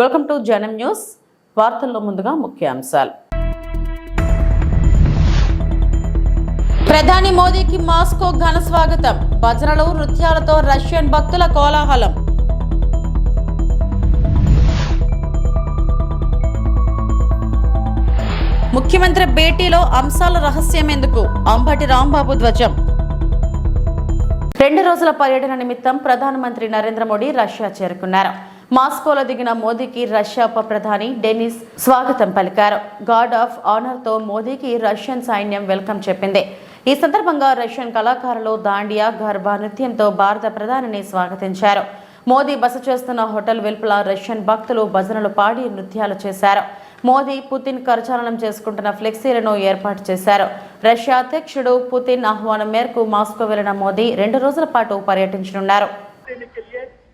Welcome to జనం news. వార్తల్లో ముందుగా ముఖ్యాంశాలు. ప్రధాని మోదీకి మాస్కో ఘన స్వాగతం. భజనలు నృత్యాలతో రష్యన్ భక్తుల కోలాహలం. ముఖ్యమంత్రి భేటీలో అంశాల రహస్యం ఎందుకు? అంబటి రాంబాబు ధ్వజం. రెండు రోజుల పర్యటన నిమిత్తం ప్రధానమంత్రి నరేంద్ర మోడీ రష్యా చేరుకున్నారు. మాస్కోలో దిగిన మోదీకి రష్యా ఉప ప్రధాని డెనిస్ స్వాగతం పలికారు. గార్డ్ ఆఫ్ ఆనర్తో మోదీకి రష్యన్ సైన్యం వెల్కమ్ చెప్పింది. ఈ సందర్భంగా రష్యన్ కళాకారులు దాండియా గర్భా నృత్యంతో భారత ప్రధానిని స్వాగతించారు. మోదీ బస చేస్తున్న హోటల్ వెలుపల రష్యన్ భక్తులు భజనలు పాడి నృత్యాలు చేశారు. మోదీ పుతిన్ కరచాలనం చేసుకుంటున్న ఫ్లెక్సీలను ఏర్పాటు చేశారు. రష్యా అధ్యక్షుడు పుతిన్ ఆహ్వానం మేరకు మాస్కో వెళ్ళిన మోదీ రెండు రోజుల పాటు పర్యటించనున్నారు.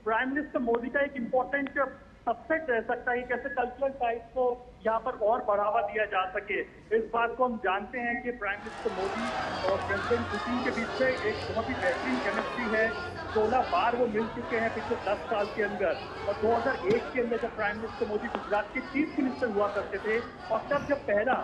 प्राइम मिनिस्टर मोदी का एक इम्पोर्टेंट सबसेट रह सकता है कैसे कल्चरल टाइप को यहाँ पर और बढ़ावा दिया जा सके। इस बात को हम जानते हैं कि प्राइम मिनिस्टर मोदी और प्रेसिडेंट पुतिन के बीच में एक बहुत ही बेहतरीन केमिस्ट्री है। सोलह बार वो मिल चुके हैं पिछले दस साल के अंदर। और 2001 के अंदर जब प्राइम मिनिस्टर मोदी गुजरात के चीफ मिनिस्टर हुआ करते थे, और तब जब पहला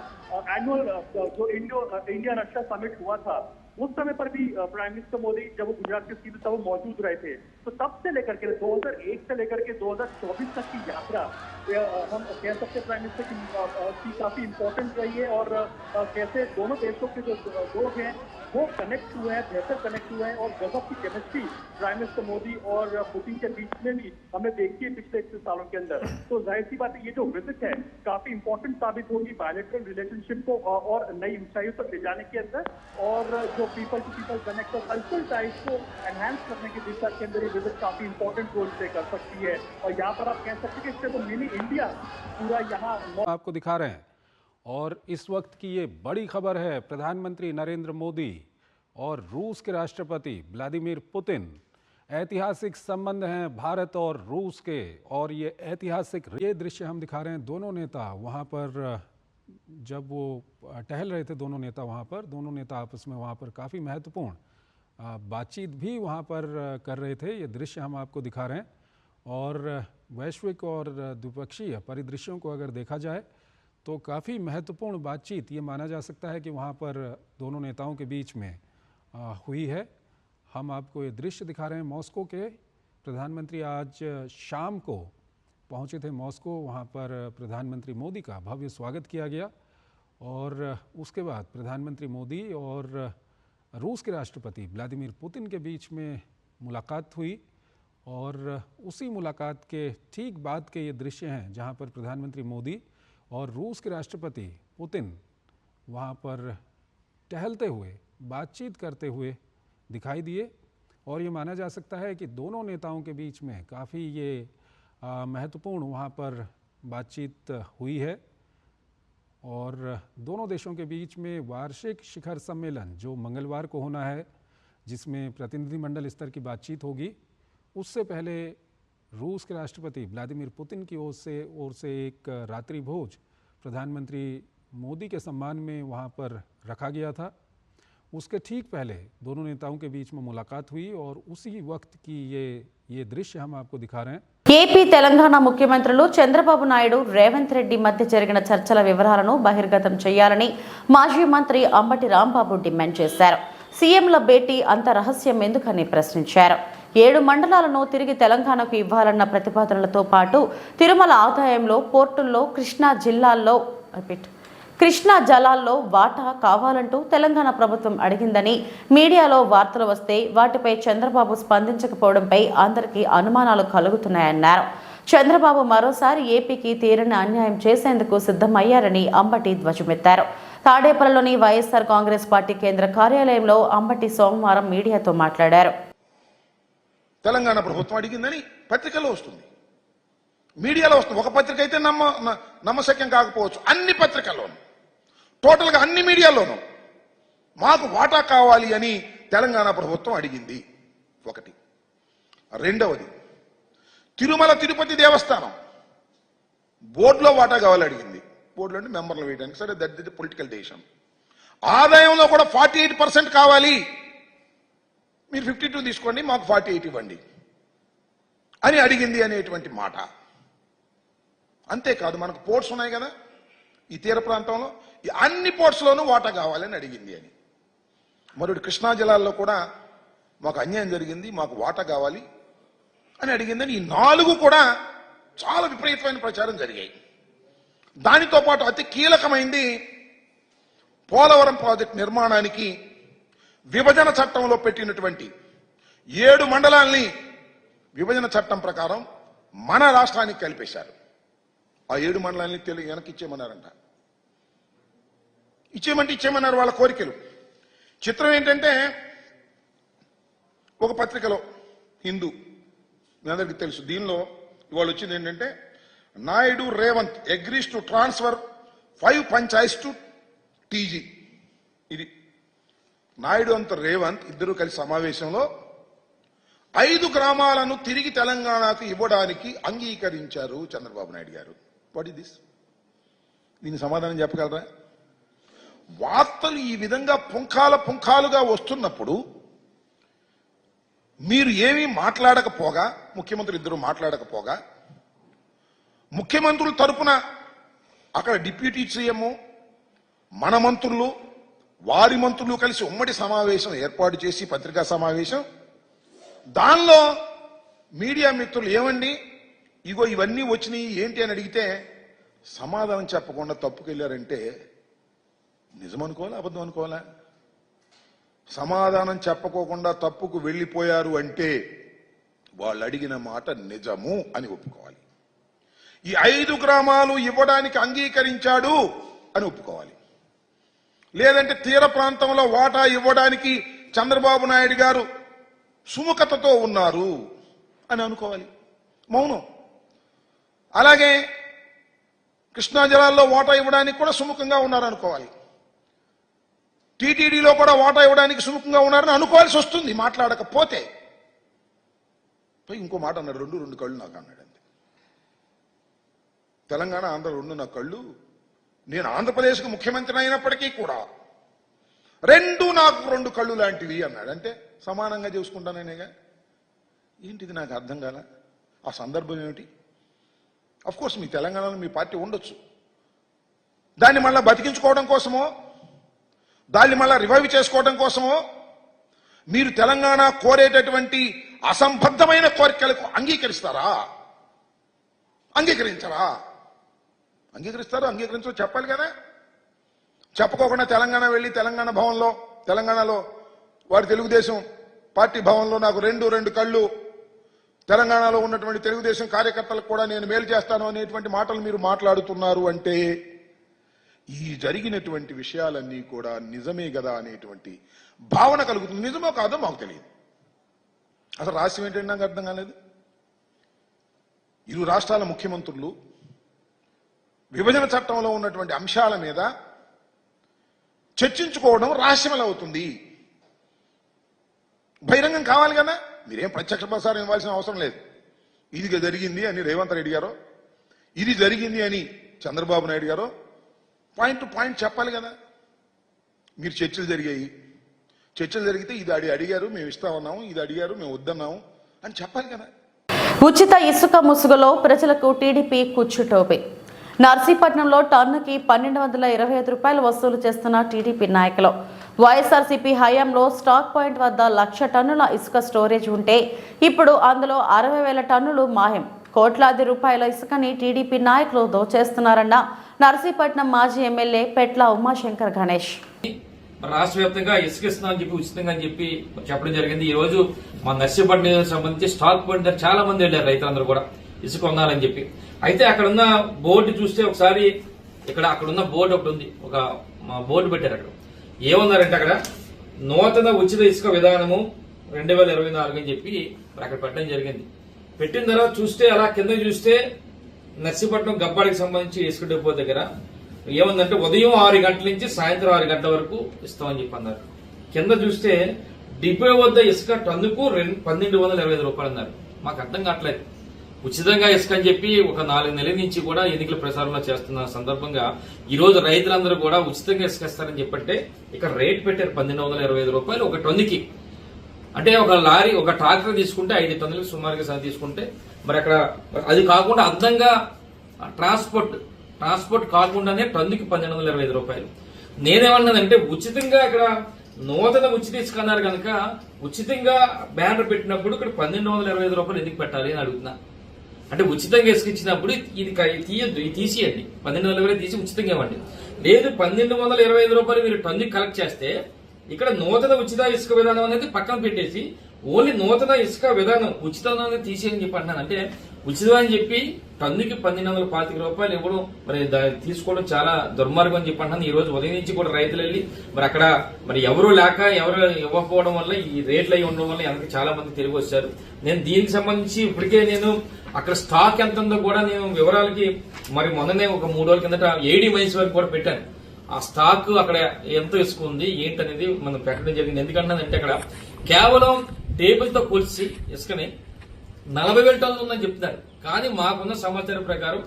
एनुअल जो इंडो इंडिया रशिया समिट हुआ था उस समय पर भी प्राइम मिनिस्टर मोदी जब वो गुजरात के सीधे तब वो मौजूद रहे थे तो तब से लेकर के 2001 से लेकर के 2024 तक की यात्रा हम कह सकते प्राइम मिनिस्टर की, की काफ़ी इम्पोर्टेंट रही है और कैसे दोनों देशों के जो लोग हैं वो कनेक्ट हुए हैं बेहतर कनेक्ट हुए हैं और गजब की केमिस्ट्री प्राइम मिनिस्टर मोदी और पुतिन के बीच में भी हमें देखी है पिछले इक्कीस सालों के अंदर। तो ज़ाहिर सी बात है ये जो विज़िट है काफ़ी इंपॉर्टेंट साबित होगी बायोलेटरल रिलेशनशिप को और नई ऊंचाइयों तक ले जाने के अंदर और जो पीपल टू पीपल कनेक्ट और कल्चरल टाइप को एनहांस करने की दिशा के अंदर ये विज़िट काफ़ी इंपॉर्टेंट रोल प्ले कर सकती है। और यहाँ पर आप कह सकते हैं कि इससे तो मिनी इंडिया पूरा यहाँ आपको दिखा रहे हैं और इस वक्त की ये बड़ी खबर है, प्रधानमंत्री नरेंद्र मोदी और रूस के राष्ट्रपति व्लादिमीर पुतिन ऐतिहासिक संबंध हैं भारत और रूस के और ये ऐतिहासिक ये दृश्य हम दिखा रहे हैं दोनों नेता वहाँ पर जब वो टहल रहे थे दोनों नेता वहाँ पर, दोनों नेता आपस में वहाँ पर काफ़ी महत्वपूर्ण बातचीत भी वहाँ पर कर रहे थे। ये दृश्य हम आपको दिखा रहे हैं और वैश्विक और द्विपक्षीय परिदृश्यों को अगर देखा जाए तो काफ़ी महत्वपूर्ण बातचीत ये माना जा सकता है कि वहाँ पर दोनों नेताओं के बीच में हुई है। हम आपको ये दृश्य दिखा रहे हैं मॉस्को के। प्रधानमंत्री आज शाम को पहुँचे थे मॉस्को, वहाँ पर प्रधानमंत्री मोदी का भव्य स्वागत किया गया और उसके बाद प्रधानमंत्री मोदी और रूस के राष्ट्रपति व्लादिमीर पुतिन के बीच में मुलाकात हुई और उसी मुलाकात के ठीक बाद के ये दृश्य हैं, जहाँ पर प्रधानमंत्री मोदी और रूस के राष्ट्रपति पुतिन वहाँ पर टहलते हुए, बातचीत करते हुए दिखाई दिए। और ये माना जा सकता है कि दोनों नेताओं के बीच में काफ़ी ये महत्वपूर्ण वहाँ पर बातचीत हुई है और दोनों देशों के बीच में वार्षिक शिखर सम्मेलन जो मंगलवार को होना है, जिसमें प्रतिनिधिमंडल स्तर की बातचीत होगी। उससे पहले रूस के राष्ट्रपति व्लादिमीर पुतिन की ओर से ओर से एक रात्रि भोज प्रधानमंत्री मोदी के सम्मान में वहाँ पर रखा गया था। उसके ठीक पहले दोनों नेताओं के बीच में मुलाकात हुई और उसी वक्त की ये ये दृश्य हम आपको दिखा रहे हैं ఏపీ తెలంగాణ ముఖ్యమంత్రులు చంద్రబాబు నాయుడు రేవంత్ రెడ్డి మధ్య జరిగిన చర్చల వివరాలను బహిర్గతం చేయాలని మాజీ మంత్రి అంబటి రాంబాబు డిమాండ్ చేశారు సీఎంల భేటీ అంత రహస్యం ఎందుకని ప్రశ్నించారు ఏడు మండలాలను తిరిగి తెలంగాణకు ఇవ్వాలన్న ప్రతిపాదనలతో పాటు తిరుమల ఆదాయంలో పోర్టుల్లో కృష్ణా జిల్లాల్లో రిపీట్ కృష్ణా జలాల్లో వాటా కావాలంటూ తెలంగాణ ప్రభుత్వం అడిగిందని మీడియాలో వార్తలు వస్తే వాటిపై చంద్రబాబు స్పందించకపోవడంపై అందరికీ అనుమానాలు కలుగుతున్నాయన్నారు. చంద్రబాబు మరోసారి ఏపీకి తీరని అన్యాయం చేసేందుకు సిద్ధమయ్యారని అంబటి ధ్వజమెత్తారు. తాడేపల్లిలోని వైఎస్ఆర్ కాంగ్రెస్ పార్టీ కేంద్ర కార్యాలయంలో అంబటి సోమవారం మీడియాతో మాట్లాడారు. తెలంగాణ ప్రభుత్వం అడిగిందని పత్రికలో వస్తుంది. మీడియాలో వస్తుంది. ఒక పత్రిక అయితే నమ్మ నమ్మశక్యం కాకపోవచ్చు. అన్ని పత్రికల్లోనూ. టోటల్గా అన్ని మీడియాలోనూ మాకు వాటా కావాలి అని తెలంగాణ ప్రభుత్వం అడిగింది. ఒకటి. రెండవది తిరుమల తిరుపతి దేవస్థానం బోర్డులో వాటా కావాలి అడిగింది. బోర్డులో అంటే మెంబర్లు వేయడానికి. సరే దట్ ది పొలిటికల్ డెసిషన్. ఆదాయంలో కూడా ఫార్టీ ఎయిట్ పర్సెంట్ కావాలి. మీరు ఫిఫ్టీ టూ తీసుకోండి మాకు ఫార్టీ ఎయిట్ ఇవ్వండి అని అడిగింది అనేటువంటి మాట. అంతేకాదు మనకు పోర్ట్స్ ఉన్నాయి కదా. ఈ తీర ప్రాంతంలో అన్ని పోర్ట్స్లోనూ వాటా కావాలని అడిగింది అని. మరొకటి కృష్ణా జిల్లాల్లో కూడా మాకు అన్యాయం జరిగింది మాకు వాటా కావాలి అని అడిగిందని ఈ నాలుగు కూడా చాలా విపరీతమైన ప్రచారం జరిగాయి. దానితో పాటు అతి కీలకమైంది పోలవరం ప్రాజెక్ట్ నిర్మాణానికి విభజన చట్టంలో పెట్టినటువంటి ఏడు మండలాల్ని విభజన చట్టం ప్రకారం మన రాష్ట్రానికి కలిపేశారు. ఆ ఏడు మండలాల్ని తెలుగు వెనక్కి ఇచ్చేయమన్నారంట. ఇచ్చేయమంటే ఇచ్చేయమన్నారు వాళ్ళ కోరికలు. చిత్రం ఏంటంటే ఒక పత్రికలో హిందూ మీ అందరికీ తెలుసు దీనిలో ఇవాళ వచ్చింది ఏంటంటే Naidu Revanth agrees to transfer five panchayats to TG. ఇది నాయుడు అంత రేవంత్ ఇద్దరు కలిసి సమావేశంలో ఐదు గ్రామాలను తిరిగి తెలంగాణకు ఇవ్వడానికి అంగీకరించారు చంద్రబాబు నాయుడు గారు. వాట్ ఇస్ దిస్ దీని సమాధానం చెప్పగలరా? వార్తలు ఈ విధంగా పుంఖాల పుంఖాలుగా వస్తున్నప్పుడు మీరు ఏమీ మాట్లాడకపోగా ముఖ్యమంత్రులు ఇద్దరు మాట్లాడకపోగా ముఖ్యమంత్రుల తరపున అక్కడ డిప్యూటీ సీఎం మన మంత్రులు వారి మంత్రులు కలిసి ఉమ్మడి సమావేశం ఏర్పాటు చేసి పత్రికా సమావేశం. దానిలో మీడియా మిత్రులు ఏమండి ఇగో ఇవన్నీ వచ్చినాయి ఏంటి అని అడిగితే సమాధానం చెప్పకుండా తప్పుకెళ్ళారంటే నిజం అనుకోవాలా అబద్ధం అనుకోవాలా సమాధానం చెప్పకోకుండా తప్పుకు వెళ్ళిపోయారు అంటే వాళ్ళు అడిగిన మాట నిజము అని ఒప్పుకోవాలి. ఈ ఐదు గ్రామాలు ఇవ్వడానికి అంగీకరించాడు అని ఒప్పుకోవాలి. లేదంటే తీర ప్రాంతంలో వాటా ఇవ్వడానికి చంద్రబాబు నాయుడు గారు సుముఖతతో ఉన్నారు అని అనుకోవాలి. మౌనం. అలాగే కృష్ణా జలాల్లో వాటా ఇవ్వడానికి కూడా సుముఖంగా ఉన్నారు అనుకోవాలి టీటీడీలో కూడా వాటా ఇవ్వడానికి సుముఖంగా ఉన్నారని అనుకోవాల్సి వస్తుంది మాట్లాడకపోతే. పోయి ఇంకో మాట అన్నాడు రెండు రెండు కళ్ళు నాకు అన్నాడు అంతే. తెలంగాణ ఆంధ్ర రెండు నా కళ్ళు. నేను ఆంధ్రప్రదేశ్కి ముఖ్యమంత్రి అయినప్పటికీ కూడా రెండు నాకు రెండు కళ్ళు లాంటివి అన్నాడు. అంటే సమానంగా చూసుకుంటానేగా ఏంటిది నాకు అర్థం కాల? ఆ సందర్భం ఏమిటి? అఫ్ కోర్స్ మీ తెలంగాణలో మీ పార్టీ ఉండొచ్చు. దాన్ని మళ్ళీ బతికించుకోవడం కోసమో దాన్ని మళ్ళా రివైవ్ చేసుకోవడం కోసమో మీరు తెలంగాణ కోరేటటువంటి అసంబద్ధమైన కోరికలకు అంగీకరిస్తారా? అంగీకరించరా? అంగీకరిస్తారు అంగీకరించో చెప్పాలి కదా. చెప్పుకోకుండా తెలంగాణ వెళ్ళి తెలంగాణ భవన్లో తెలంగాణలో వారి తెలుగుదేశం పార్టీ భవన్లో నాకు రెండు రెండు కళ్ళు. తెలంగాణలో ఉన్నటువంటి తెలుగుదేశం కార్యకర్తలకు కూడా నేను మేలు చేస్తాను అనేటువంటి మాటలు మీరు మాట్లాడుతున్నారు అంటే ఈ జరిగినటువంటి విషయాలన్నీ కూడా నిజమే కదా అనేటువంటి భావన కలుగుతుంది. నిజమో కాదో మాకు తెలియదు. అసలు రహస్యం ఏంటంటే నాకు అర్థం కాలేదు. ఇరు రాష్ట్రాల ముఖ్యమంత్రులు విభజన చట్టంలో ఉన్నటువంటి అంశాల మీద చర్చించుకోవడం రహస్యమల అవుతుంది బహిరంగం కావాలి కదా? మీరేం ప్రత్యక్ష ప్రసారం ఇవ్వాల్సిన అవసరం లేదు. ఇది జరిగింది అని రేవంత్ రెడ్డి గారు ఇది జరిగింది అని చంద్రబాబు నాయుడు గారు పాయింట్ టు పాయింట్ చెప్పాలి కదా. మీరు చర్చలు జరిగాయి. చర్చలు జరిగితే ఇది అడి అడిగారు మేము ఇస్తామన్నాము ఇది అడిగారు మేము వద్దన్నాము అని చెప్పాలి కదా. ఉచిత ఇసుక ముసుగులో ప్రజలకు టీడీపీ కూర్చుటోపి నర్సీపట్నంలో టన్నుకి పన్నెండు వందల ఇరవై ఐదు రూపాయలు వసూలు చేస్తున్న టీడీపీ నాయకులు. వైఎస్ఆర్సీపీ హయాంలో స్టాక్ పాయింట్ వద్ద లక్ష టన్నుల ఇసుక స్టోరేజ్ ఉంటే ఇప్పుడు అందులో అరవై వేల టన్నులు మాయం. కోట్లాది రూపాయల ఇసుకని టీడీపీ నాయకులు దోచేస్తున్నారన్న నర్సీపట్నం మాజీ ఎమ్మెల్యే పెట్ల ఉమాశంకర్ గణేష్. రాష్ట్ర వ్యాప్తంగా ఇసుక ఇస్తున్నామని చెప్పి ఉచితంగా అని చెప్పి చెప్పడం జరిగింది. ఈ రోజు మా నర్సీపట్నం సంబంధించి స్టాక్ పాయింట్ దగ్గర చాలా మంది వెళ్ళారు రైతులందరూ కూడా ఇసుక ఉన్నారని చెప్పి. అయితే అక్కడ ఉన్న బోర్డు చూస్తే ఒకసారి ఇక్కడ అక్కడ ఉన్న బోర్డు ఒకటి ఉంది. ఒక మా బోర్డు పెట్టారు అక్కడ. ఏమన్నారంటే అక్కడ నూతన ఉచిత ఇసుక విధానము రెండు వేల ఇరవై నాలుగు అని చెప్పి అక్కడ పెట్టడం జరిగింది. పెట్టిన తర్వాత చూస్తే అలా కింద చూస్తే నర్సీపట్నం గబ్బాడికి సంబంధించి ఇసుక డిపో దగ్గర ఏముందంటే ఉదయం ఆరు గంటల నుంచి సాయంత్రం ఆరు గంటల వరకు ఇస్తామని చెప్పి అన్నారు. కింద చూస్తే డిపో వద్ద ఇసుక టన్నుకు రెండు పన్నెండు వందల ఇరవై ఐదు రూపాయలు అన్నారు. మాకు అర్థం కావట్లేదు. ఉచితంగా ఇసుక అని చెప్పి ఒక నాలుగు నెలల నుంచి కూడా ఎన్నికల ప్రచారంలో చేస్తున్న సందర్భంగా ఈ రోజు రైతులందరూ కూడా ఉచితంగా ఇసుక ఇస్తారని చెప్పంటే ఇక్కడ రేట్ పెట్టారు పన్నెండు వందల ఇరవై ఐదు రూపాయలు ఒక టన్నుకి. అంటే ఒక లారీ ఒక ట్రాక్టర్ తీసుకుంటే ఐదు టన్నులకు సుమారుగా సార్ తీసుకుంటే మరి అక్కడ అది కాకుండా అందంగా ఆ ట్రాన్స్పోర్ట్ ట్రాన్స్పోర్ట్ కాకుండానే టన్నుకి పన్నెండు వందల ఇరవై ఐదు రూపాయలు. నేనేమన్నానంటే ఉచితంగా ఇక్కడ నూతన ఉచిత ఇసుక అన్నారు కనుక ఉచితంగా బ్యానర్ పెట్టినప్పుడు ఇక్కడ పన్నెండు వందల ఇరవై ఐదు రూపాయలు ఎందుకు పెట్టాలి అని అడుగుతున్నా. అంటే ఉచితంగా ఇసుక ఇచ్చినప్పుడు ఇది ఇది తీయద్దు ఇది తీసియండి. పన్నెండు వందల ఇరవై తీసి ఉచితంగా ఇవ్వండి. లేదు పన్నెండు వందల ఇరవై ఐదు రూపాయలు మీరు టన్ను కలెక్ట్ చేస్తే ఇక్కడ నూతన ఉచిత ఇసుక విధానం అనేది పక్కన పెట్టేసి ఓన్లీ నూతన ఇసుక విధానం ఉచితం అనేది తీసేయని చెప్పి అంటున్నాను. అంటే ఉచితం అని చెప్పి టన్నుకి పన్నెండు వందల పాతిక రూపాయలు ఇవ్వడం మరి తీసుకోవడం చాలా దుర్మార్గం అని చెప్పి అంటున్నాను. ఈ రోజు ఉదయం నుంచి కూడా రైతులు వెళ్ళి మరి అక్కడ మరి ఎవరు లేక ఎవరు ఇవ్వకపోవడం వల్ల ఈ రేట్లు అయి ఉండడం వల్ల వెనక చాలా మంది తిరిగి వచ్చారు. నేను దీనికి సంబంధించి ఇప్పటికే నేను అక్కడ స్టాక్ ఎంత ఉందో కూడా నేను వివరాలకి మరి మొన్ననే ఒక మూడు రోజుల కిందట ఏడీ మైన్స్ వరకు కూడా పెట్టాను. ఆ స్టాక్ అక్కడ ఎంత ఇసుక ఉంది ఏంటనేది మనం ప్రకటన జరిగింది. ఎందుకంటే అక్కడ కేవలం టేబుల్తో కొలిసి ఇసుకని నలభై వేల టన్నులు ఉందని చెప్తున్నారు. కానీ మాకున్న సమాచారం ప్రకారం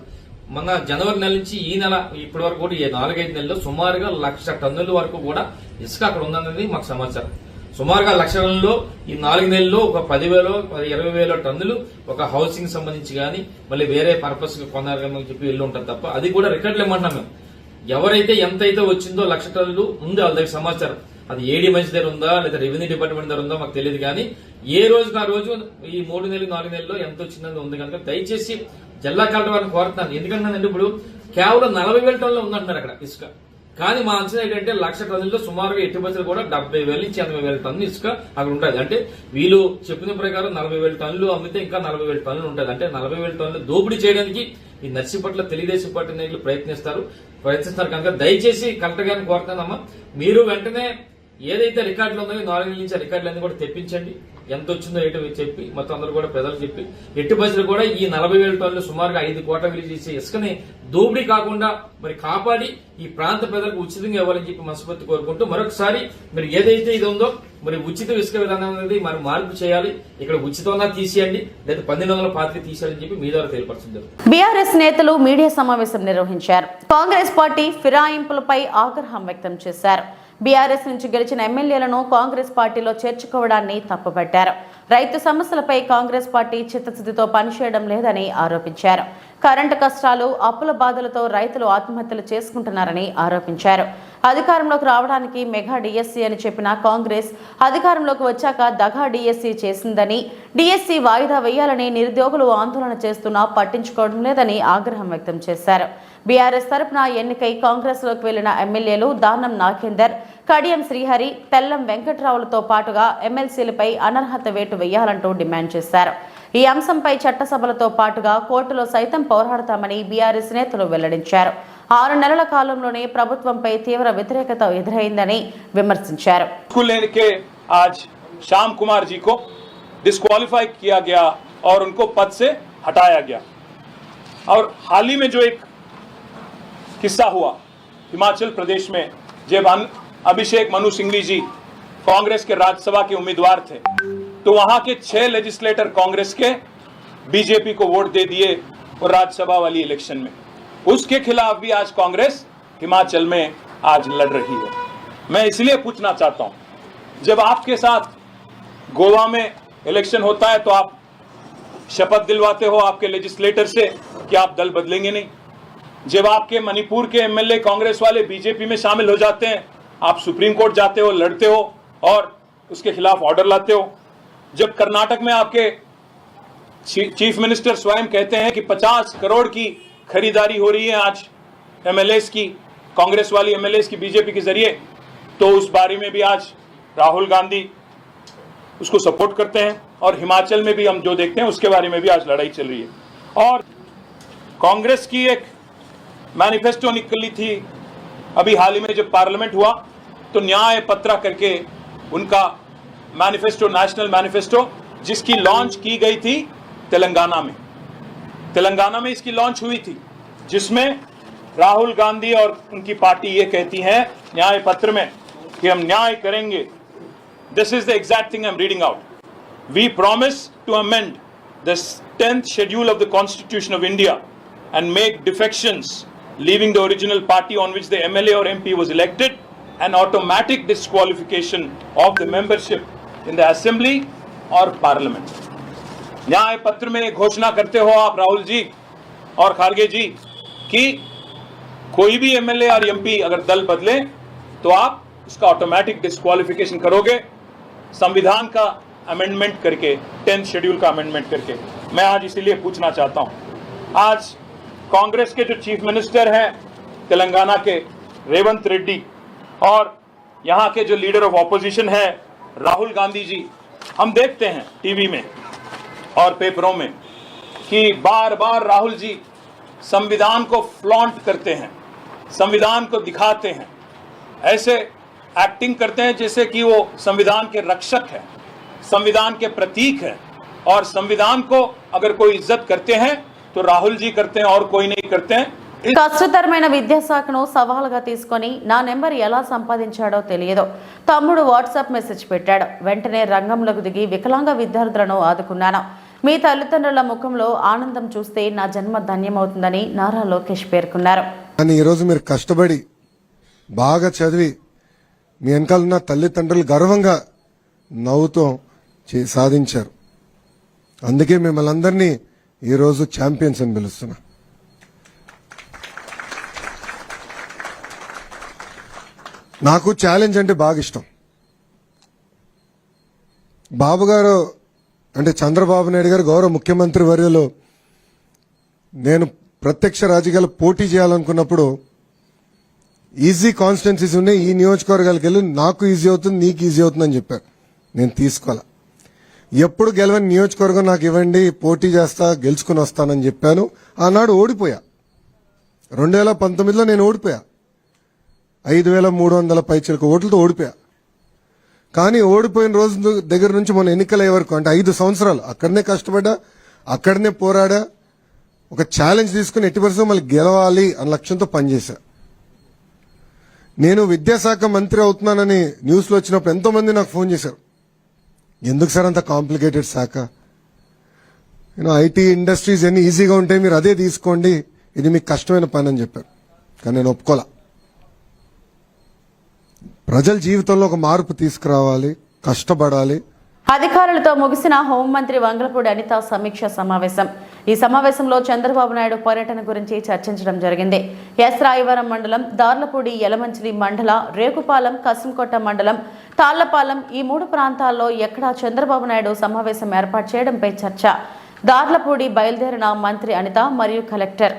మన జనవరి నెల నుంచి ఈ నెల ఇప్పటి వరకు కూడా ఈ నాలుగైదు నెలల్లో సుమారుగా లక్ష టన్నుల వరకు కూడా ఇసుక అక్కడ ఉందన్నది మాకు సమాచారం. సుమారుగా లక్ష టన్నుల్లో ఈ నాలుగు నెలల్లో ఒక పదివేలు పది ఇరవై వేల టన్నులు ఒక హౌసింగ్ సంబంధించి కానీ మళ్ళీ వేరే పర్పస్ కొన్నారని చెప్పి వెళ్ళి ఉంటారు తప్ప అది కూడా రికార్డులు ఏమంటున్నాం మేము. ఎవరైతే ఎంతైతే వచ్చిందో లక్ష టన్నులు ఉంది వాళ్ళ దగ్గర సమాచారం. అది ఏడీ మంచి దగ్గర ఉందా లేదా రెవెన్యూ డిపార్ట్మెంట్ దగ్గర ఉందా మాకు తెలియదు కానీ ఏ రోజుకి ఆ రోజు ఈ మూడు నెలలు నాలుగు నెలల్లో ఎంత వచ్చిందని ఉంది కనుక దయచేసి జిల్లా కలెక్టర్ వారిని కోరుతున్నాను. ఎందుకంటే ఇప్పుడు కేవలం నలభై వేల టన్నులు ఉందంటున్నారు అక్కడ ఇసుక. కానీ మా అంచనా ఏంటంటే లక్ష టన్నుల్లో సుమారుగా ఎట్టి బస్సులు కూడా డెబ్బై వేల నుంచి ఎనభై వేల టన్నులు ఇసుక అక్కడ ఉంటుంది అంటే వీళ్ళు చెప్పిన ప్రకారం నలభై వేల టన్నులు అమ్మితే ఇంకా నలభై వేల టన్నులు ఉంటుంది అంటే నలభై వేల టన్నులు దోపిడీ చేయడానికి ఈ నర్సీపట్ల తెలుగుదేశం పార్టీ నాయకులు ప్రయత్నిస్తారు. ప్రయత్నిస్తారు కనుక దయచేసి కలెక్టర్ గారిని కోరుతానమ్మా మీరు వెంటనే ఏదైతే రికార్డులు ఉన్నాయో నాలుగు నెలల నుంచి రికార్డులు అన్ని కూడా తెప్పించండి. ఎంత వచ్చిందో ఏంటో చెప్పి మొత్తం అందరూ కూడా ప్రజలు చెప్పి. ఎట్టి బస్సులు కూడా ఈ నలభై వేల టన్నులు సుమారుగా ఐదు కోట్ల విలువ చేసే ఇసుకని దోపిడీ కాకుండా మరి కాపాడి ఈ ప్రాంత ప్రజలకు ఉచితంగా ఇవ్వాలని చెప్పి మనస్ఫూర్తి కోరుకుంటూ మరొకసారి మరి ఏదైతే ఇది ఉందో మరి ఉచిత ఇసుక విధానం అనేది మరి మార్పు చేయాలి. ఇక్కడ ఉచితంగా తీసేయండి లేదా పన్నెండు వందల పాతిక తీసేయాలని చెప్పి మీ ద్వారా తెలియపరచడం బీఆర్ఎస్ నేతలు మీడియా సమావేశం నిర్వహించారు. కాంగ్రెస్ పార్టీ ఫిరాయింపులపై ఆగ్రహం వ్యక్తం చేశారు. బీఆర్ఎస్ నుంచి గెలిచిన ఎమ్మెల్యేలను కాంగ్రెస్ పార్టీలో చేర్చుకోవడాన్ని తప్పుపట్టారు. రైతు సమస్యలపై కాంగ్రెస్ పార్టీ చిత్తశుద్ధితో పనిచేయడం లేదని ఆరోపించారు. కరెంటు కష్టాలు అప్పుల బాధలతో రైతులు ఆత్మహత్యలు చేసుకుంటున్నారని ఆరోపించారు. అధికారంలోకి రావడానికి మెగా డిఎస్సీ అని చెప్పిన కాంగ్రెస్ అధికారంలోకి వచ్చాక దగా డిఎస్సీ చేసిందని డిఎస్సీ వాయిదా వేయాలని నిరుద్యోగులు ఆందోళన చేస్తున్నా పట్టించుకోవడం లేదని ఆగ్రహం వ్యక్తం చేశారు. బీఆర్ఎస్ తరపున ఎన్నికై కాంగ్రెస్లోకి వెళ్ళిన ఎమ్మెల్యేలు దానం నాగేందర్ కడియం శ్రీహరి తెల్లం వెంకట్రావులతో పాటుగా ఎమ్మెల్సీలపై అనర్హత వేటు వేయాలంటూ డిమాండ్ చేశారు ఈ అంశంపై చట్టసభలతో పాటుగా కోర్టులో సైతం పోరాడతామని బీఆర్ఎస్ నేతలు వెల్లడించారు ఆరు నెలల కాలంలోనే ప్రభుత్వంపై తీవ్ర వ్యతిరేకత ఎదురైందని విమర్శించారు स्कूल लेके आज श्याम कुमार जी को डिस्क्वालीफाई किया गया और उनको पद से हटाया गया और हाल ही में जो एक किस्सा हुआ हिमाचल प्रदेश में जब अन- अभिषेक मनु सिंघवी जी कांग्रेस के राज्यसभा के उम्मीदवार थे। तो वहाँ के छह लेजिस्लेटर कांग्रेस के बीजेपी को वोट दे दिए और राज्यसभा वाली इलेक्शन में। उसके खिलाफ भी आज कांग्रेस हिमाचल में आज लड़ रही है। मैं इसलिए पूछना चाहता हूँ, जब आपके साथ गोवा में इलेक्शन होता है तो आप शपथ दिलवाते हो आपके लेजिस्लेटर से कि आप दल बदलेंगे नहीं? जब आपके मणिपुर के एमएलए कांग्रेस वाले बीजेपी में शामिल हो जाते हैं आप सुप्रीम कोर्ट जाते हो, लड़ते हो और उसके खिलाफ ऑर्डर लाते हो। जब कर्नाटक में आपके चीफ मिनिस्टर स्वयं कहते हैं कि 50 करोड़ की खरीदारी हो रही है आज एमएलएस की, कांग्रेस वाली एमएलएस की बीजेपी के ज़रिए तो उस बारे में भी आज राहुल गांधी उसको सपोर्ट करते हैं और हिमाचल में भी हम जो देखते हैं उसके बारे में भी आज लड़ाई चल रही है। और कांग्रेस की एक मैनिफेस्टो निकली थी अभी हाल ही में जब पार्लियामेंट हुआ तो न्याय पत्रा करके उनका मैनिफेस्टो नेशनल मैनिफेस्टो जिसकी लॉन्च की गई थी तेलंगाना में। तेलंगाना में इसकी लॉन्च हुई थी, जिसमें राहुल गांधी और उनकी पार्टी ये कहती है, न्याय पत्र में कि हम न्याय करेंगे। This is the exact thing I am reading out we promise to amend the 10th schedule of the Constitution of India and make defections leaving the original party on which the MLA or MP was elected an automatic disqualification of the membership in the assembly or parliament. न्याय पत्र में घोषणा करते हो आप राहुल जी और खारगे जी कि कोई भी एमएलए और एमपी अगर दल बदले तो आप उसका ऑटोमेटिक डिस्क्वालिफिकेशन करोगे संविधान का अमेंडमेंट करके टेंथ शेड्यूल का अमेंडमेंट करके मैं आज इसीलिए पूछना चाहता हूँ आज कांग्रेस के जो चीफ मिनिस्टर हैं, तेलंगाना के रेवंत रेड्डी और यहाँ के जो लीडर ऑफ़ ऑपोजिशन है, राहुल गांधी जी, हम देखते हैं टीवी में और पेपरों में कि बार बार राहुल जी संविधान को फ्लॉन्ट करते हैं, संविधान को दिखाते हैं। ऐसे एक्टिंग करते हैं जैसे कि वो संविधान के रक्षक हैं, संविधान के प्रतीक हैं और संविधान को अगर कोई इज़्ज़त करते हैं तो राहुल जी करते हैं और कोई नहीं करते हैं इस కష్టతరమైన విద్యాశాఖను సవాలుగా తీసుకొని నా నెంబర్ ఎలా సంపాదించాడో తెలియదు తమ్ముడు వాట్సాప్ మెసేజ్ పెట్టాడు వెంటనే రంగంలోకి దిగి వికలాంగ విద్యార్థులను ఆదుకున్నాను మీ తల్లిదండ్రుల ముఖంలో ఆనందం చూస్తే నా జన్మ ధన్యమవుతుందని నారా లోకేష్ పేర్కొన్నారు కానీ ఈరోజు మీరు కష్టపడి బాగా చదివి మీ వెనకాల ఉన్న తల్లిదండ్రులు గర్వంగా నవ్వుతూ చే- సాధించారు అందుకే మిమ్మల్ని అందరినీ ఈరోజు ఛాంపియన్స్ అని పిలుస్తున్నా. నాకు ఛాలెంజ్ అంటే బాగా ఇష్టం. బాబు గారు అంటే చంద్రబాబు నాయుడు గారు గౌరవ ముఖ్యమంత్రి వర్యలో నేను ప్రత్యక్ష రాజకీయాలు పోటీ చేయాలనుకున్నప్పుడు ఈజీ కాన్స్టిట్యున్సీస్ ఉన్నాయి ఈ నియోజకవర్గాలకు వెళ్ళి నాకు ఈజీ అవుతుంది నీకు ఈజీ అవుతుందని చెప్పారు. నేను తీసుకోవాలా? ఎప్పుడు గెలవని నియోజకవర్గం నాకు ఇవ్వండి పోటీ చేస్తా గెలుచుకుని వస్తానని చెప్పాను. ఆనాడు ఓడిపోయా. రెండు వేల పంతొమ్మిదిలో నేను ఓడిపోయా. ఐదు వేల మూడు వందల పైచలకు ఓట్లతో ఓడిపోయా. కానీ ఓడిపోయిన రోజు దగ్గర నుంచి మన ఎన్నికలయ్యే వరకు అంటే ఐదు సంవత్సరాలు అక్కడనే కష్టపడ్డా అక్కడనే పోరాడా ఒక ఛాలెంజ్ తీసుకుని ఎట్టి పరిస్థితుల్లో మళ్ళీ గెలవాలి అన్న లక్ష్యంతో పనిచేశా. నేను విద్యాశాఖ మంత్రి అవుతున్నానని న్యూస్లో వచ్చినప్పుడు ఎంతోమంది నాకు ఫోన్ చేశారు. ఎందుకు సార్ అంత కాంప్లికేటెడ్ శాఖ? నేను ఐటీ ఇండస్ట్రీస్ ఎన్ని ఈజీగా ఉంటాయి మీరు అదే తీసుకోండి. ఇది మీకు కష్టమైన పని అని చెప్పారు. కానీ నేను ఒప్పుకోలే. ప్రజల జీవితంలో ఒక మార్పు తీసుకురావాలి కష్టపడాలి. అధికారులతో ముగిసిన హోంమంత్రి వంగలపూడి అనిత సమీక్ష సమావేశం. ఈ సమావేశంలో చంద్రబాబు నాయుడు పర్యటన గురించి చర్చించడం జరిగింది. ఎస్ రాయవరం మండలం దార్లపూడి యలమంచిలి మండల రేకుపాలెం కసింకోట మండలం తాళ్ళపాలెం ఈ మూడు ప్రాంతాల్లో ఎక్కడా చంద్రబాబు నాయుడు సమావేశం ఏర్పాటు చేయడంపై చర్చ. దార్లపూడి బయలుదేరిన మంత్రి అనిత మరియు కలెక్టర్.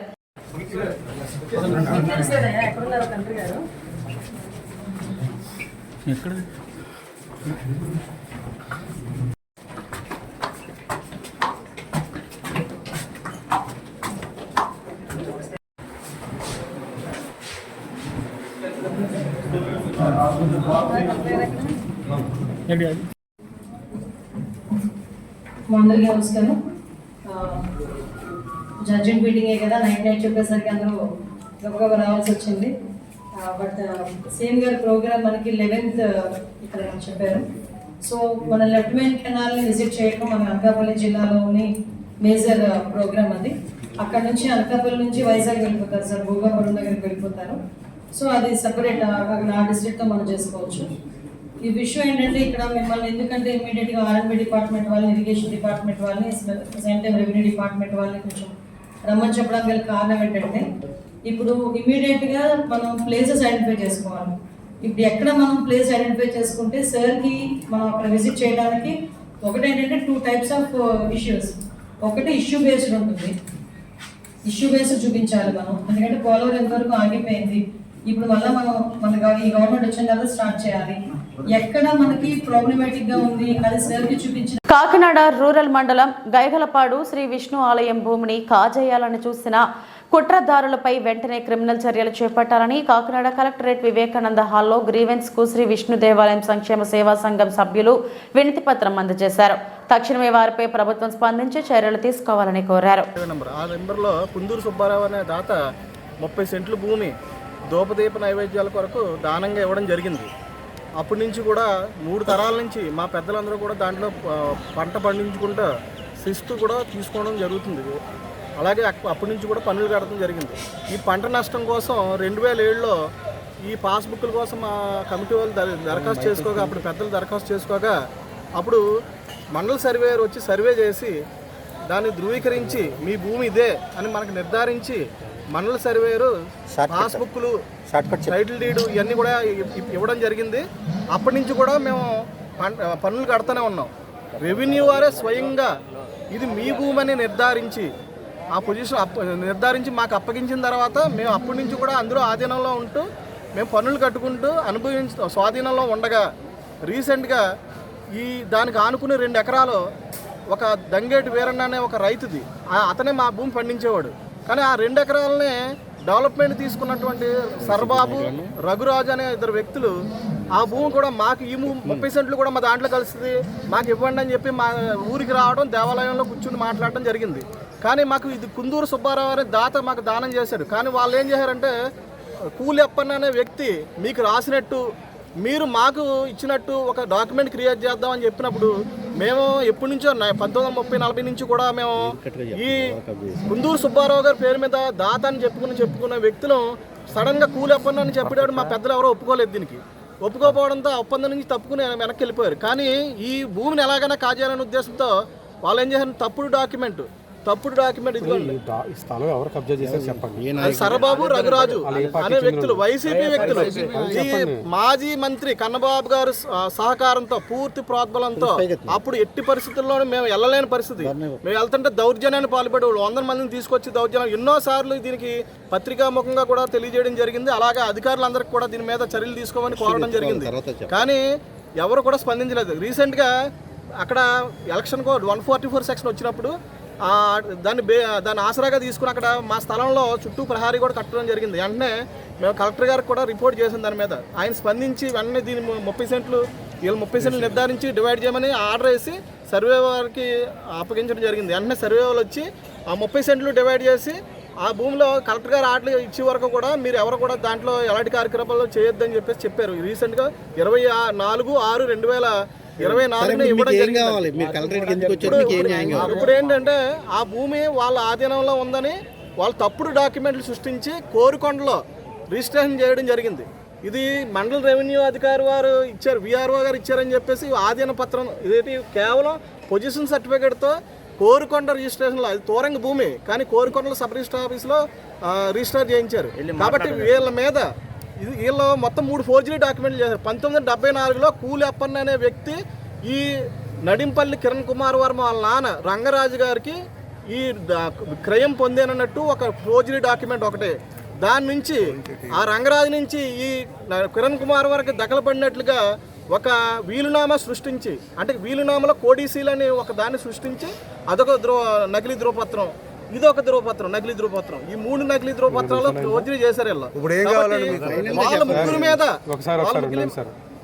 అందరికీ నమస్కారం. జడ్జిమెంట్ మీటింగే కదా నైట్ నైట్ చెప్పేసరికి అందరూ గబగబా రావాల్సి వచ్చింది. బట్ సేమ్ గారి ప్రోగ్రామ్ మనకి లెవెన్త్ ఇక్కడ చెప్పారు. సో మన లెఫ్టినెంట్ కెనాల్ని విజిట్ చేయడం మన అనకాపల్లి జిల్లాలోని మేజర్ ప్రోగ్రామ్ అది. అక్కడ నుంచి అనకాపల్లి నుంచి వైజాగ్ వెళ్ళిపోతారు సార్ భూగాపురం దగ్గరికి వెళ్ళిపోతారు. సో అది సపరేట్ ఆ డిస్ట్రిక్ట్తో మనం చేసుకోవచ్చు. ఈ విషయం ఏంటంటే ఇక్కడ మిమ్మల్ని ఎందుకంటే ఇమీడియట్గా ఆర్ఎంబి డిపార్ట్మెంట్ వాళ్ళని ఇరిగేషన్ డిపార్ట్మెంట్ వాళ్ళని సేమ్ టైం రెవెన్యూ డిపార్ట్మెంట్ వాళ్ళని కొంచెం రమ్మని చెప్పడానికి గల కారణం ఏంటంటే ఇప్పుడు ఇమీడియట్గా మనం ప్లేసెస్ ఐడెంటిఫై చేసుకోవాలి. ఇప్పుడు ఎక్కడ మనం ప్లేస్ ఐడెంటిఫై చేసుకుంటే సార్కి మనం అక్కడ విజిట్ చేయడానికి ఒకటి ఏంటంటే టూ టైప్స్ ఆఫ్ ఇష్యూస్ ఒకటి ఇష్యూ బేస్డ్ ఉంటుంది. ఇష్యూ బేస్ చూపించాలి మనం. ఎందుకంటే పోలవరం ఎంతవరకు ఆగిపోయింది. ఇప్పుడు మళ్ళీ మనం మన ఈ గవర్నమెంట్ వచ్చిన తర్వాత స్టార్ట్ చేయాలి. ఎక్కడ మనకి ప్రాబ్లమేటిక్గా ఉంది? అది సార్కి చూపించిన కాకినాడ రూరల్ మండలం గైగలపాడు శ్రీ విష్ణు ఆలయం భూమిని కాజేయాలని చూసిన కుట్రదారులపై వెంటనే క్రిమినల్ చర్యలు చేపట్టాలని కాకినాడ కలెక్టరేట్ వివేకానంద హాల్లో గ్రీవెన్స్కు శ్రీ విష్ణు దేవాలయం సంక్షేమ సేవా సంఘం సభ్యులు వినతి పత్రం అందజేశారు. తక్షణమే వారిపై ప్రభుత్వం స్పందించి చర్యలు తీసుకోవాలని కోరారు. నెంబర్. ఆ నెంబర్లో కుందూరు సుబ్బారావు అనే దాత ముప్పై సెంట్లు భూమి దూపదీప నైవేద్యాల కొరకు దానంగా ఇవ్వడం జరిగింది. అప్పటి నుంచి కూడా మూడు తరాల నుంచి మా పెద్దలందరూ కూడా దాంట్లో పంట పండించుకుంటూ శిస్తు కూడా తీసుకోవడం జరుగుతుంది. అలాగే అప్పటి నుంచి కూడా పన్నులు కట్టడం జరిగింది. ఈ పంట నష్టం కోసం రెండు వేల ఏడులో ఈ పాస్బుక్ల కోసం మా కమిటీ వాళ్ళు దర- దరఖాస్తు చేసుకోగా అప్పుడు పెద్దలు దరఖాస్తు చేసుకోగా అప్పుడు మండల సర్వేయర్ వచ్చి సర్వే చేసి దాన్ని ధృవీకరించి మీ భూమి ఇదే అని మనకు నిర్ధారించి మండల సర్వేరు పాస్బుక్లు టైటిల్ డీడ్ ఇవన్నీ కూడా ఇవ్వడం జరిగింది. అప్పటి నుంచి కూడా మేము పన్- పన్నులు కడుతూనే ఉన్నాం. రెవెన్యూ వారే స్వయంగా ఇది మీ భూమి అని నిర్ధారించి ఆ పొజిషన్ అప్ప నిర్ధారించి మాకు అప్పగించిన తర్వాత మేము అప్పటి నుంచి కూడా అందరూ ఆధీనంలో ఉంటూ మేము పన్నులు కట్టుకుంటూ అనుభవించ స్వాధీనంలో ఉండగా రీసెంట్గా ఈ దానికి ఆనుకుని రెండు ఎకరాలు ఒక దంగేటి వీరన్న అనే ఒక రైతుది. ఆ- అతనే మా భూమి పండించేవాడు. కానీ ఆ రెండు ఎకరాలనే డెవలప్మెంట్ తీసుకున్నటువంటి సర్బాబు రఘురాజు అనే ఇద్దరు వ్యక్తులు ఆ భూమి కూడా మాకు ఈ భూమి ముప్పై సెంట్లు కూడా మా దాంట్లో కలుస్తుంది మాకు ఇవ్వండి అని చెప్పి మా ఊరికి రావడం దేవాలయంలో కూర్చుని మాట్లాడడం జరిగింది. కానీ మాకు ఇది కుందూరు సుబ్బారావు అనే దాత మాకు దానం చేశాడు. కానీ వాళ్ళు ఏం చేశారంటే కూలెప్పన్న అనే వ్యక్తి మీకు రాసినట్టు మీరు మాకు ఇచ్చినట్టు ఒక డాక్యుమెంట్ క్రియేట్ చేద్దామని చెప్పినప్పుడు మేము ఎప్పటి నుంచో పంతొమ్మిది వందల ముప్పై నలభై నుంచి కూడా మేము ఈ కుందూరు సుబ్బారావు గారి పేరు మీద దాత అని చెప్పుకుని చెప్పుకున్న వ్యక్తులు సడన్గా కూలెప్పన్న అని చెప్పాడు. మా పెద్దలు ఎవరో ఒప్పుకోలేదు దీనికి. ఒప్పుకోకపోవడంతో ఆ ఒప్పందం నుంచి తప్పుకుని వెనక్కి వెళ్ళిపోయారు. కానీ ఈ భూమిని ఎలాగైనా కాజేయాలనే ఉద్దేశంతో వాళ్ళు ఏం చేశారు? తప్పుడు డాక్యుమెంట్ తప్పుడు డాక్యుమెంట్ ఇదిగోండి. ఈ స్థలం ఎవరు కబ్జా చేశారు చెప్పండి. సరబాబు రఘురాజు అనే వ్యక్తులు వైసీపీ వ్యక్తులు. ఈ మాజీ మంత్రి కన్నబాబు గారు స- సహకారంతో పూర్తి ప్రోద్బలంతో అప్పుడు ఎట్టి పరిస్థితుల్లోనూ మేము వెళ్ళలేని పరిస్థితి. మేము వెళ్తుంటే దౌర్జన్యాన్ని పాల్పడే వాళ్ళు వందల మందిని తీసుకొచ్చి దౌర్జన్యం. ఎన్నో సార్లు దీనికి పత్రికా ముఖంగా కూడా తెలియజేయడం జరిగింది. అలాగే అధికారులందరికీ కూడా దీని మీద చర్యలు తీసుకోమని కోరడం జరిగింది. కానీ ఎవరు కూడా స్పందించలేదు. రీసెంట్గా అక్కడ election code one forty four section వచ్చినప్పుడు దాన్ని బే దాన్ని ఆసరాగా తీసుకుని అక్కడ మా స్థలంలో చుట్టూ ప్రహారీ కూడా కట్టడం జరిగింది. వెంటనే మేము కలెక్టర్ గారికి కూడా రిపోర్ట్ చేసాం దాని మీద. ఆయన స్పందించి వెంటనే దీని ముప్పై సెంట్లు వీళ్ళు ముప్పై సెంట్లు నిర్ధారించి డివైడ్ చేయమని ఆర్డర్ వేసి సర్వే వారికి అప్పగించడం జరిగింది. వెంటనే సర్వే వాళ్ళు వచ్చి ఆ ముప్పై సెంట్లు డివైడ్ చేసి ఆ భూమిలో కలెక్టర్ గారు ఆర్డర్ ఇచ్చే వరకు కూడా మీరు ఎవరు కూడా దాంట్లో ఎలాంటి కార్యక్రమాలు చేయొద్దని చెప్పేసి చెప్పారు. రీసెంట్గా ఇరవై ఆ- నాలుగు ఆరు రెండు వేల ఇరవై నాలుగున ఇవ్వడం జరిగింది. మీరు కలెక్టరేట్కి ఎందుకు ఇప్పుడు ఇప్పుడు ఏంటంటే ఆ భూమి వాళ్ళ ఆధీనంలో ఉందని వాళ్ళు తప్పుడు డాక్యుమెంట్లు సృష్టించి కోరుకొండలో రిజిస్ట్రేషన్ చేయడం జరిగింది. ఇది మండల రెవెన్యూ అధికారి వారు ఇచ్చారు విఆర్ఓ గారు ఇచ్చారని చెప్పేసి ఆధీన పత్రం ఇదేంటి? కేవలం పొజిషన్ సర్టిఫికేట్తో కోరుకొండ రిజిస్ట్రేషన్లో అది తోరంగ భూమి కానీ కోరుకొండలో సబ్ రిజిస్టర్ ఆఫీస్లో రిజిస్టర్ చేయించారు. కాబట్టి వీళ్ళ మీద ఇది వీళ్ళు మొత్తం మూడు ఫోర్జరీ డాక్యుమెంట్లు చేశారు. పంతొమ్మిది వందల డెబ్బై నాలుగులో కూలి అప్పన్న అనే వ్యక్తి ఈ నడింపల్లి కిరణ్ కుమార్ వర్మ వాళ్ళ నాన్న రంగరాజు గారికి ఈ క్రయం పొందేనన్నట్టు ఒక ఫోర్జరీ డాక్యుమెంట్ ఒకటే. దాని నుంచి ఆ రంగరాజు నుంచి ఈ కిరణ్ కుమార్ వరకు దఖలపడినట్లుగా ఒక వీలునామా సృష్టించి అంటే వీలునామలో కోడీసీలు అని ఒక దాన్ని సృష్టించి అదొక ద్రో నకిలీ ధ్రువపత్రం ఇదొక ధ్రువపత్రం నకిలీ ధ్రువపత్రం ఈ మూడు నకిలీ ధ్రువపత్రాలు ఫోర్జరీ చేశారు వీళ్ళు ముగ్గురు మీద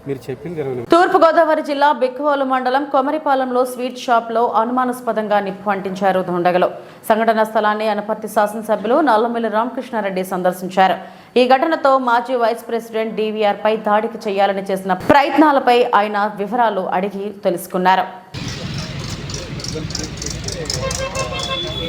మీరు చెప్పింది. తూర్పుగోదావరి జిల్లా బిక్కువోలు మండలం కొమరిపాలెంలో స్వీట్ షాప్లో అనుమానాస్పదంగా నిప్పు అంటించారు దుండగలు. సంఘటన స్థలాన్ని అనపర్తి శాసనసభ్యులు నల్లమిల్లి రామకృష్ణారెడ్డి సందర్శించారు. ఈ ఘటనతో మాజీ వైస్ ప్రెసిడెంట్ డీవీఆర్ పై దాడికి చేయాలని చేసిన ప్రయత్నాలపై ఆయన వివరాలు అడిగి తెలుసుకున్నారు.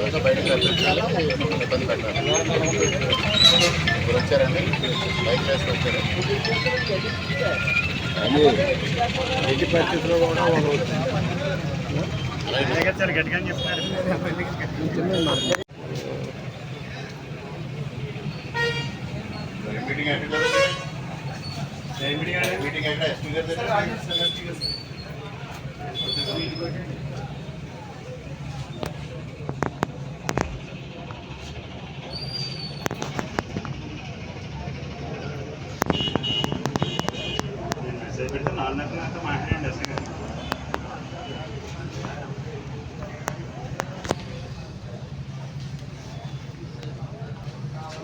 ఏదో బయటకు రప్పించాలి? ఇబ్బంది పెట్టాలి? ఇప్పుడు వచ్చారండి. బైక్ వేసి వచ్చారు. ఎట్టి పరిస్థితుల్లో కూడా మీటింగ్ ఎక్కడ మీటింగ్ ఎక్కడ ఎస్పీ గారి దగ్గర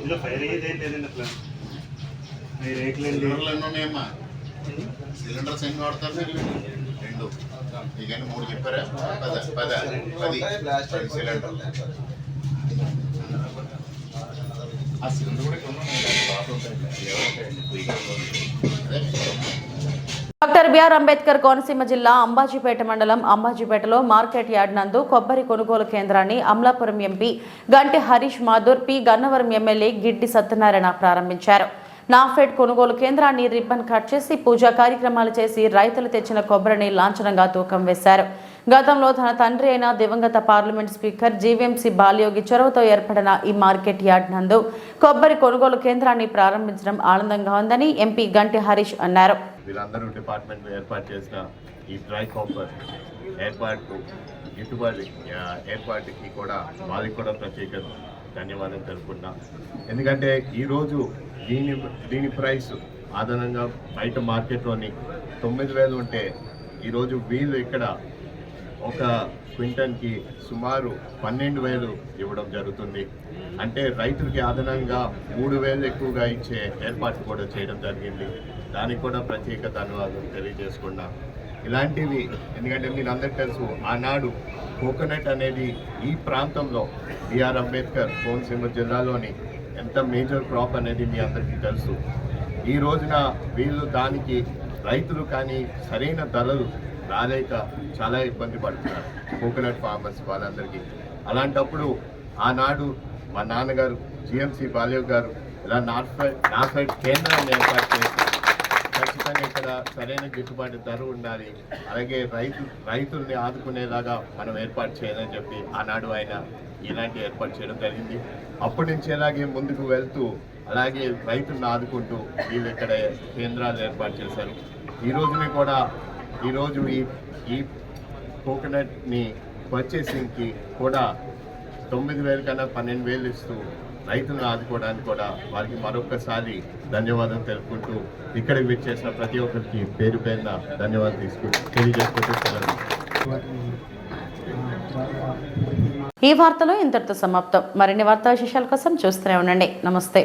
ఇందులో ఫైర్ అయ్యేది ఏం లేదండి అట్లా ఈ రేట్లు ఏంటి సిలిండర్లు ఎన్ని ఉన్నాయమ్మా? సిలిండర్స్ ఎన్ని వాడతారు మీరు? రెండు. ఇకని మూడు చెప్పారా? పద పద పది. పది సిలిండర్లు. ఆ సిలిండర్ కూడా ఎవరు ఉన్నాయి అదే. డాక్టర్ బిఆర్ అంబేద్కర్ కోనసీమ జిల్లా అంబాజీపేట మండలం అంబాజీపేటలో మార్కెట్ యార్డ్ నందు కొబ్బరి కొనుగోలు కేంద్రాన్ని Amalapuram MP Ganti Harish Madhur P Gannavaram MLA Giddi Satyanarayana ప్రారంభించారు. నాఫెడ్ కొనుగోలు కేంద్రాన్ని రిబ్బన్ కట్ చేసి పూజా కార్యక్రమాలు చేసి రైతులు తెచ్చిన కొబ్బరిని లాంఛనంగా తూకం వేశారు. గతంలో తన తండ్రి అయిన దివంగత పార్లమెంట్ స్పీకర్ జీవీఎంసీ బాలయోగి చొరవతో ఏర్పడిన ఈ మార్కెట్ యార్డ్ నందు కొబ్బరి కొనుగోలు కేంద్రాన్ని ప్రారంభించడం ఆనందంగా ఉందని ఎంపీ గంటి హరీష్ అన్నారు. వీళ్ళందరూ డిపార్ట్మెంట్ ఏర్పాటు చేసిన ఈ డ్రై కాపర్ ఏర్పాటు గిట్టుబాటు ఏర్పాటుకి కూడా వాళ్ళకి కూడా ప్రత్యేక ధన్యవాదాలు తెలుపుకున్నా ఎందుకంటే ఈరోజు దీని దీని ప్రైస్ అదనంగా బయట మార్కెట్లోని తొమ్మిది వేలు ఉంటే ఈరోజు వీళ్ళు ఇక్కడ ఒక క్వింటన్కి సుమారు పన్నెండు వేలు ఇవ్వడం జరుగుతుంది. అంటే రైతులకి అదనంగా మూడు వేలు ఎక్కువగా ఇచ్చే ఏర్పాటు కూడా చేయడం జరిగింది. దానికి కూడా ప్రత్యేక ధన్యవాదాలు తెలియజేసుకున్నా. ఇలాంటివి ఎందుకంటే మీరు అందరికీ తెలుసు ఆనాడు కోకోనట్ అనేది ఈ ప్రాంతంలో బిఆర్ అంబేద్కర్ కోనసీమ జిల్లాలోని ఎంత మేజర్ క్రాప్ అనేది మీ అందరికీ తెలుసు. ఈ రోజున వీళ్ళు దానికి రైతులు కానీ సరైన ధరలు రాలేక చాలా ఇబ్బంది పడుతున్నారు. కోకోనట్ ఫార్మర్స్ వాళ్ళందరికీ. అలాంటప్పుడు ఆనాడు మా నాన్నగారు జిఎంసి బాలయ్య గారు ఇలా నార్ఫైడ్ నార్ఫైడ్ కేంద్రాన్ని ఏర్పాటు చేసి ఖచ్చితంగా ఇక్కడ సరైన గిట్టుబాటు ధర ఉండాలి. అలాగే రైతు రైతుల్ని ఆదుకునేలాగా మనం ఏర్పాటు చేయాలని చెప్పి ఆనాడు ఆయన ఇలాంటి ఏర్పాటు చేయడం జరిగింది. అప్పటి నుంచి అలాగే ముందుకు వెళ్తూ అలాగే రైతులను ఆదుకుంటూ వీళ్ళు ఇక్కడ కేంద్రాలు ఏర్పాటు చేశారు. ఈ రోజుని కూడా ఈరోజు ఈ ఈ కోకోనట్ని పర్చేసింగ్కి కూడా తొమ్మిది వేల కన్నా పన్నెండు వేలు ఇస్తూ రైతులను ఆదుకోవడానికి కూడా వారికి మరొకసారి ధన్యవాదం తెలుపుకుంటూ ఇక్కడికి చేసిన ప్రతి ఒక్కరికి పేరు పేరున ధన్యవాదాలు తీసుకుంటూ తెలియజేసుకుంటూ ఈ వార్తలు ఇంతటితో సమాప్తం. మరిన్ని వార్తా విశేషాల కోసం చూస్తూనే ఉండండి. నమస్తే.